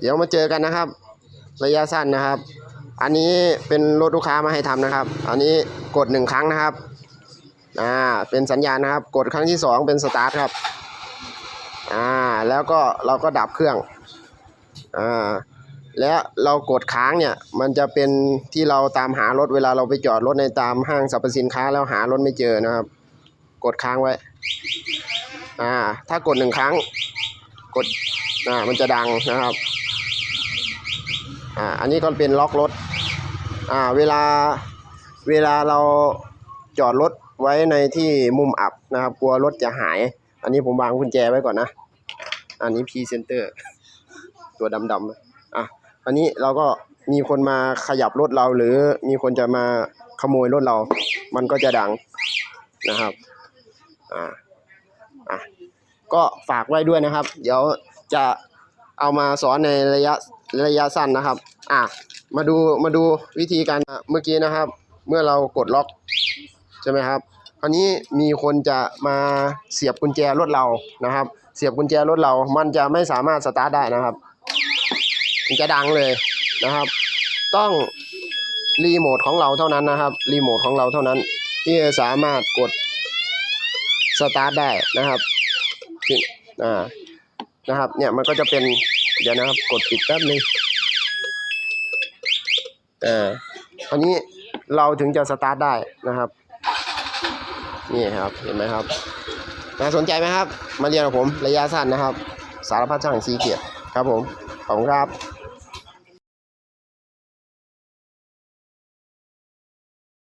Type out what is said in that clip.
เดี๋ยวมาเจอกันนะครับ ระยะสั้นนะครับ อันนี้เป็นรถลูกค้ามาให้ทำนะครับ อันนี้กดหนึ่งครั้งนะครับอ่าเป็นสัญญาณนะครับ กดครั้งที่สองเป็นสตาร์ทครับอ่าแล้วก็เราก็ดับเครื่องอ่าและเรากดค้างเนี่ยมันจะเป็นที่เราตามหารถเวลาเราไปจอดรถในตามห้างสรรพสินค้าแล้วหารถไม่เจอนะครับ กดค้างไว้อ่าถ้ากดหนึ่งครั้ง กดอ่ามันจะดังนะครับ อ่าอันนี้ก็เป็นล็อกรถอ่าเวลาเวลาเราจอดรถไว้ในที่มุมอับนะครับ กลัวรถจะหาย อันนี้ผมวางกุญแจไว้ก่อนนะ อันนี้พีเซนเตอร์ตัวดำๆอะอันนี้เราก็มีคนมาขยับรถเราหรือมีคนจะมาขโมยรถเรา มันก็จะดังนะครับอ่าอะก็ฝากไว้ด้วยนะครับ เดี๋ยวจะเอามาสอนในระยะ ระยะสั้นนะครับ อะมาดูมาดูวิธีการเมื่อกี้นะครับ เมื่อเรากดล็อกใช่ไหมครับคราวนี้มีคนจะมาเสียบกุญแจรถเรานะครับ เสียบกุญแจรถเรา มันจะไม่สามารถสตาร์ทได้นะครับมันจะดังเลยนะครับ ต้องรีโมทของเราเท่านั้นนะครับรีโมทของเราเท่านั้น ที่จะสามารถกดสตาร์ทได้นะครับอ่านะครับเนี่ยมันก็จะเป็น เดี๋ยวนะครับ กดปิดแป๊บนึงเอ่าอันนี้เราถึงจะสตาร์ทได้นะครับ นี่ครับเห็นไหมครับน่าสนใจไหมครับ มาเรียนกับผมระยะสั้นนะครับ สารพัดช่างสีเกียรติครับผมขอบคุณครับ